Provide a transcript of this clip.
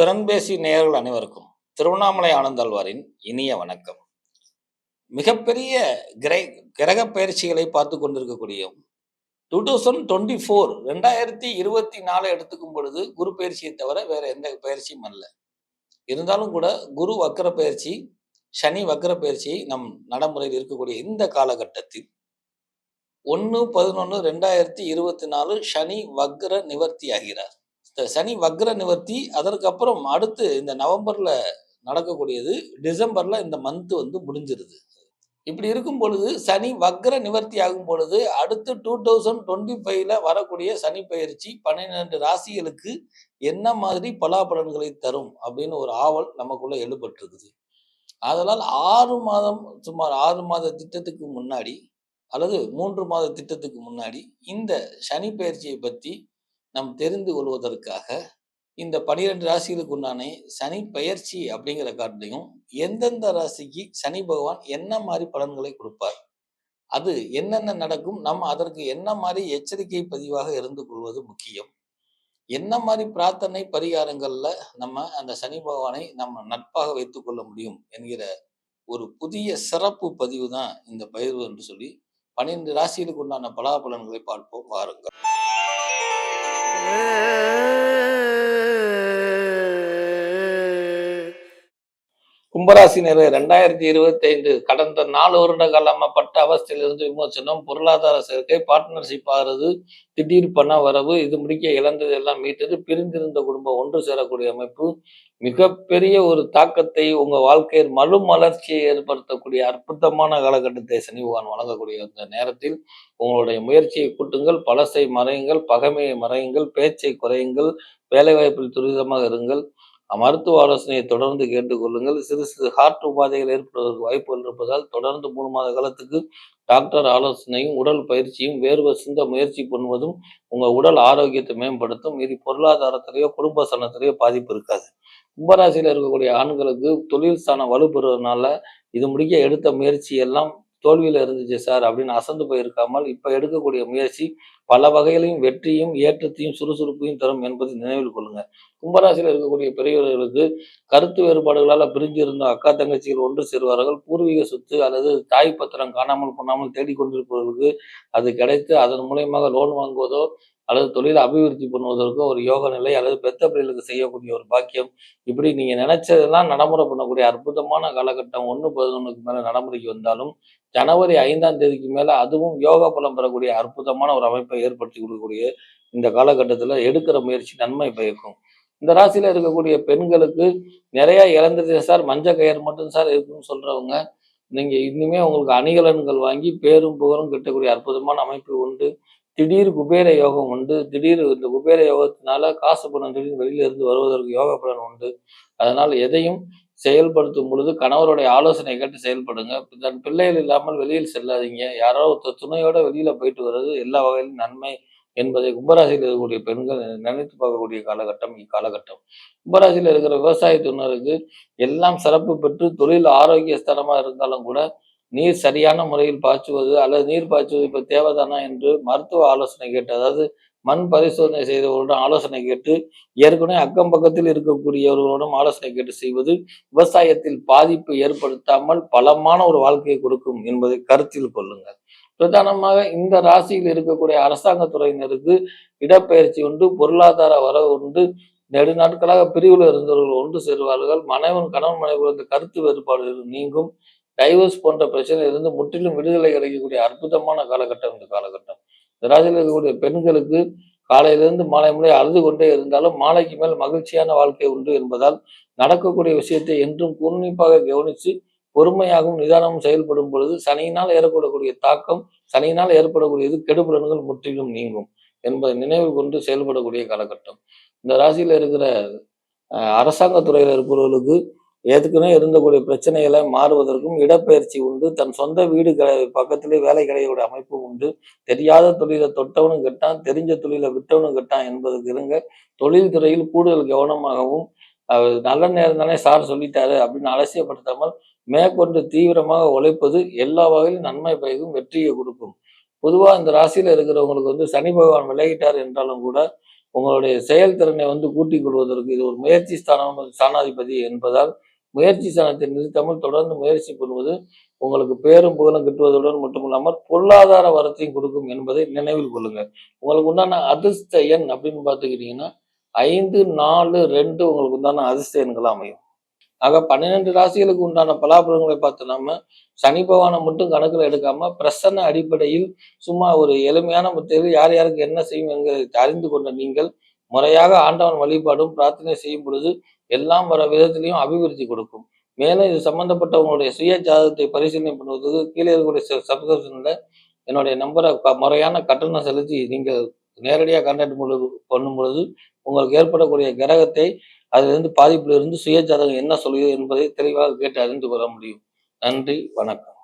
திறன்பேசி நேயர்கள் அனைவருக்கும் திருவண்ணாமலை ஆனந்தாழ்வாரின் இனிய வணக்கம். மிகப்பெரிய கிரை கிரக பயிற்சிகளை பார்த்து கொண்டிருக்கக்கூடிய டூ தௌசண்ட் டுவெண்ட்டி ஃபோர் ரெண்டாயிரத்தி இருபத்தி நாலு எடுத்துக்கும் பொழுது குரு பயிற்சியை தவிர வேற எந்த பயிற்சியும் அல்ல. இருந்தாலும் கூட குரு வக்கர பயிற்சி சனி வக்கர பயிற்சி நம் நடைமுறையில் இருக்கக்கூடிய இந்த காலகட்டத்தில் ஒன்று பதினொன்று ரெண்டாயிரத்தி இருபத்தி நாலு சனி வக்ர நிவர்த்தி ஆகிறார் சனி வக்ர நிவர்த்தி அதற்கப்புறம் அடுத்து இந்த நவம்பர்ல நடக்கக்கூடியது டிசம்பர்ல இந்த மந்த் வந்து முடிஞ்சிருது. இப்படி இருக்கும் பொழுது சனி வக்ர நிவர்த்தி ஆகும் பொழுது அடுத்து டூ தௌசண்ட் டுவெண்ட்டி ஃபைவ்ல வரக்கூடிய சனி பயிற்சி பன்னிரெண்டு ராசிகளுக்கு என்ன மாதிரி பலாபலன்களை தரும் அப்படின்னு ஒரு ஆவல் நமக்குள்ள எழுபட்டிருக்குது அதனால் ஆறு மாதம் சுமார் ஆறு மாத திட்டத்துக்கு முன்னாடி அல்லது மூன்று மாத திட்டத்துக்கு முன்னாடி இந்த சனி பயிற்சியை பற்றி நாம் தெரிந்து கொள்வதற்காக இந்த பனிரெண்டு ராசிகளுக்கு உண்டான சனி பயிற்சி அப்படிங்கிற கார்டையும் எந்தெந்த ராசிக்கு சனி பகவான் என்ன மாதிரி பலன்களை கொடுப்பார் அது என்னென்ன நடக்கும் நம்ம அதற்கு என்ன மாதிரி எச்சரிக்கை பதிவாக இருந்து கொள்வது முக்கியம். என்ன மாதிரி பிரார்த்தனை பரிகாரங்கள்ல நம்ம அந்த சனி பகவானை நம்ம நட்பாக வைத்துக் கொள்ள முடியும் என்கிற ஒரு புதிய சிறப்பு பதிவு தான் இந்த பயிர்வு என்று சொல்லி பன்னிரண்டு ராசிகளுக்கு உண்டான பலாபலன்களை பார்ப்போம் வாருங்கள். கும்பராசினர் ரெண்டாயிரத்தி இருபத்தி ஐந்து கடந்த நாலு வருட காலமா பட்ட அவஸ்தையிலிருந்து விமோசனம் பொருளாதார சேர்க்கை பார்ட்னர்ஷிப் ஆகிறது திடீர் பண வரவு இது முடிக்க இழந்தது எல்லாம் மீட்டது பிரிந்திருந்த குடும்பம் ஒன்று சேரக்கூடிய அமைப்பு. மிகப்பெரிய ஒரு தாக்கத்தை உங்க வாழ்க்கையில் மறுமலர்ச்சியை ஏற்படுத்தக்கூடிய அற்புதமான காலகட்டத்தை சனி பகவான் வழங்கக்கூடிய அந்த நேரத்தில் உங்களுடைய முயற்சியை கூட்டுங்கள் பழசை மறையுங்கள் பகைமையை மறையுங்கள் பேச்சை குறையுங்கள் வேலைவாய்ப்பில் துரிதமாக இருங்கள். மருத்துவ ஆலோசனையை தொடர்ந்து கேட்டுக்கொள்ளுங்கள். சிறு சிறு ஹார்ட் உபாதைகள் ஏற்படுவதற்கு வாய்ப்புகள் இருப்பதால் தொடர்ந்து மூணு மாத காலத்துக்கு டாக்டர் ஆலோசனையும் உடல் பயிற்சியும் வேர்வை சிந்த முயற்சி பண்ணுவதும் உங்கள் உடல் ஆரோக்கியத்தை மேம்படுத்தும். இது பொருளாதாரத்திலேயோ குடும்ப சனத்திலேயோ பாதிப்பு இருக்காது. கும்பராசியில் இருக்கக்கூடிய ஆண்களுக்கு தொழில் ஸ்தானம் வலுப்பெறுவதனால இது முடிக்க எடுத்த முயற்சி எல்லாம் தோல்வியில் இருந்துச்சு சார் அப்படின்னு அசந்து போயிருக்காமல் இப்போ எடுக்கக்கூடிய முயற்சி பல வகையிலையும் வெற்றியும் ஏற்றத்தையும் சுறுசுறுப்பையும் தரும் என்பதை நினைவில் கொள்ளுங்கள் கும்பராசியில் இருக்கக்கூடிய பெரியவர்களுக்கு கருத்து வேறுபாடுகளால் பிரிஞ்சு இருந்த அக்கா தங்கச்சிகள் ஒன்று சேருவார்கள். பூர்வீக சொத்து அல்லது தாய் பத்திரம் காணாமல் பண்ணாமல் தேடிக்கொண்டிருப்பவர்களுக்கு அது கிடைத்து அதன் மூலயமாக லோன் வாங்குவதோ அல்லது தொழிலை அபிவிருத்தி பண்ணுவதற்கோ ஒரு யோக நிலை அல்லது பெத்த பிள்ளைகளுக்கு செய்யக்கூடிய ஒரு பாக்கியம். இப்படி நீங்க நினைச்சதெல்லாம் நடைமுறை பண்ணக்கூடிய அற்புதமான காலகட்டம் ஒன்று பதினொன்றுக்கு மேலே நடைமுறைக்கு வந்தாலும் ஜனவரி ஐந்தாம் தேதிக்கு மேலே அதுவும் யோகா பலம் பெறக்கூடிய அற்புதமான ஒரு அமைப்பை ஏற்படுத்தி கொடுக்கக்கூடிய இந்த காலகட்டத்தில் எடுக்கிற முயற்சி நன்மை பயக்கும். இந்த ராசியில இருக்கக்கூடிய பெண்களுக்கு நிறையா இழந்துருச்சு சார் மஞ்சள் கயிறு மட்டும் சார் இருக்குன்னு சொல்கிறவங்க நீங்கள் இன்னுமே உங்களுக்கு அணிகலன்கள் வாங்கி பேரும் புகழும் கிட்டக்கூடிய அற்புதமான அமைப்பு உண்டு. திடீர் குபேர யோகம் உண்டு. திடீர் இந்த குபேர யோகத்தினால காசு பணம் திடீர் வெளியிலிருந்து வருவதற்கு யோக பலன் உண்டு. அதனால் எதையும் செயல்படுத்தும் பொழுது கணவருடைய ஆலோசனை கேட்டு செயல்படுங்க. தன் பிள்ளைகள் இல்லாமல் வெளியில் செல்லாதீங்க. யாரோ ஒருத்தர் துணையோட வெளியில போயிட்டு வர்றது எல்லா வகையிலும் நன்மை என்பதை கும்பராசியில் இருக்கக்கூடிய பெண்கள் நினைத்து பார்க்கக்கூடிய காலகட்டம் இக்காலகட்டம். கும்பராசியில் இருக்கிற விவசாயத்துணருக்கு எல்லாம் சிறப்பு பெற்று தொழில் ஆரோக்கியஸ்தரமா இருந்தாலும் கூட நீர் சரியான முறையில் பாய்ச்சுவது அல்லது நீர் பாய்ச்சுவது இப்போ தேவைதானா என்று மருத்துவ ஆலோசனை கேட்டு அதாவது மண் பரிசோதனை செய்தவர்களிடம் ஆலோசனை கேட்டு ஏற்கனவே அக்கம் பக்கத்தில் இருக்கக்கூடியவர்களிடம் ஆலோசனை கேட்டு செய்வது விவசாயத்தில் பாதிப்பு ஏற்படுத்தாமல் பலமான ஒரு வாழ்க்கையை கொடுக்கும் என்பதை கருத்தில் கொள்ளுங்கள். பிரதானமாக இந்த ராசியில் இருக்கக்கூடிய அரசாங்க துறையினருக்கு இடப்பெயர்ச்சி உண்டு பொருளாதார வரவு உண்டு நெடுநாட்களாக பிரிவில் இருந்தவர்கள் ஒன்று சேருவார்கள் மனைவன் கணவன் மனைவி கருத்து வேறுபாடுகள் நீங்கும். டைவர்ஸ் போன்ற பிரச்சனையிலிருந்து முற்றிலும் விடுதலை கிடைக்கக்கூடிய அற்புதமான காலகட்டம் இந்த காலகட்டம். இந்த ராசியில் இருக்கக்கூடிய பெண்களுக்கு காலையிலிருந்து மாலை முறை அழுது கொண்டே இருந்தாலும் மாலைக்கு மேல் மகிழ்ச்சியான வாழ்க்கை உண்டு என்பதால் நடக்கக்கூடிய விஷயத்தை என்றும் உன்னிப்பாக கவனித்து பொறுமையாகவும் நிதானமும் செயல்படும் பொழுது சனியினால் ஏற்படக்கூடிய தாக்கம் சனியினால் ஏற்படக்கூடியது கெடுபலன்கள் முற்றிலும் நீங்கும் என்பதை நினைவு கொண்டு செயல்படக்கூடிய காலகட்டம். இந்த ராசியில் இருக்கிற அரசாங்க துறையில் இருப்பவர்களுக்கு ஏற்கனவே இருந்தக்கூடிய பிரச்சனைகளை மாறுவதற்கும் இடப்பெயர்ச்சி உண்டு. தன் சொந்த வீடு க பக்கத்திலே வேலை கிடைக்கக்கூடிய அமைப்பு உண்டு. தெரியாத தொழிலை தொட்டவனும் கெட்டான் தெரிஞ்ச தொழிலை விட்டவனும் கெட்டான் என்பதற்கு இருங்க. தொழில் துறையில் கூடுதல் கவனமாகவும் நல்ல நேரம் தானே சார் சொல்லிட்டாரு அப்படின்னு அலட்சியப்படுத்தாமல் மேற்கொண்டு தீவிரமாக உழைப்பது எல்லா வகையிலும் நன்மை பயக்கும் வெற்றியை கொடுக்கும். பொதுவாக இந்த ராசியில் இருக்கிறவங்களுக்கு வந்து சனி பகவான் விலகிட்டார் என்றாலும் கூட உங்களுடைய செயல்திறனை வந்து கூட்டிக் கொள்வதற்கு இது ஒரு முயற்சி ஸ்தானம் ஸ்தானாதிபதி என்பதால் முயற்சி சனத்தை நிறுத்தாமல் தொடர்ந்து முயற்சி பண்ணுவது உங்களுக்கு பேரும் புகழும் கிட்டுவதுடன் மட்டுமில்லாமல் பொருளாதார வரத்தையும் கொடுக்கும் என்பதை நினைவில் கொள்ளுங்க உங்களுக்கு உண்டான அதிர்ஷ்ட எண் அப்படின்னு பார்த்துக்கிட்டீங்கன்னா ஐந்து நாலு ரெண்டு உங்களுக்கு உண்டான அதிர்ஷ்ட எண்களா அமையும். ஆக பன்னிரெண்டு ராசிகளுக்கு உண்டான பலாபலங்களை பார்த்து நாம சனி பகவானை மட்டும் கணக்கில் எடுக்காம பிரசன்ன அடிப்படையில் சும்மா ஒரு எளிமையான முறையில் யார் யாருக்கு என்ன செய்யும் என்கிறதை அறிந்து கொண்ட நீங்கள் முறையாக ஆண்டவன் வழிபாடும் பிரார்த்தனை செய்யும் பொழுது எல்லாம் வர விதத்திலையும் அபிவிருத்தி கொடுக்கும். மேலும் இது சம்பந்தப்பட்டவங்களுடைய சுய ஜாதகத்தை பரிசீலனை பண்ணுவதற்கு கீழே இருக்கக்கூடிய சப்ஸ்கிரிப்ஷன்ல என்னுடைய நம்பரை முறையான கட்டணம் செலுத்தி நீங்கள் நேரடியாக கான்டாக்ட் பண்ணும் பொழுது உங்களுக்கு ஏற்படக்கூடிய கிரகத்தை அதிலிருந்து பாதிப்பிலிருந்து சுய ஜாதகம் என்ன சொல்கிறது என்பதை தெளிவாக கேட்டு அறிந்து கொள்ள முடியும். நன்றி வணக்கம்.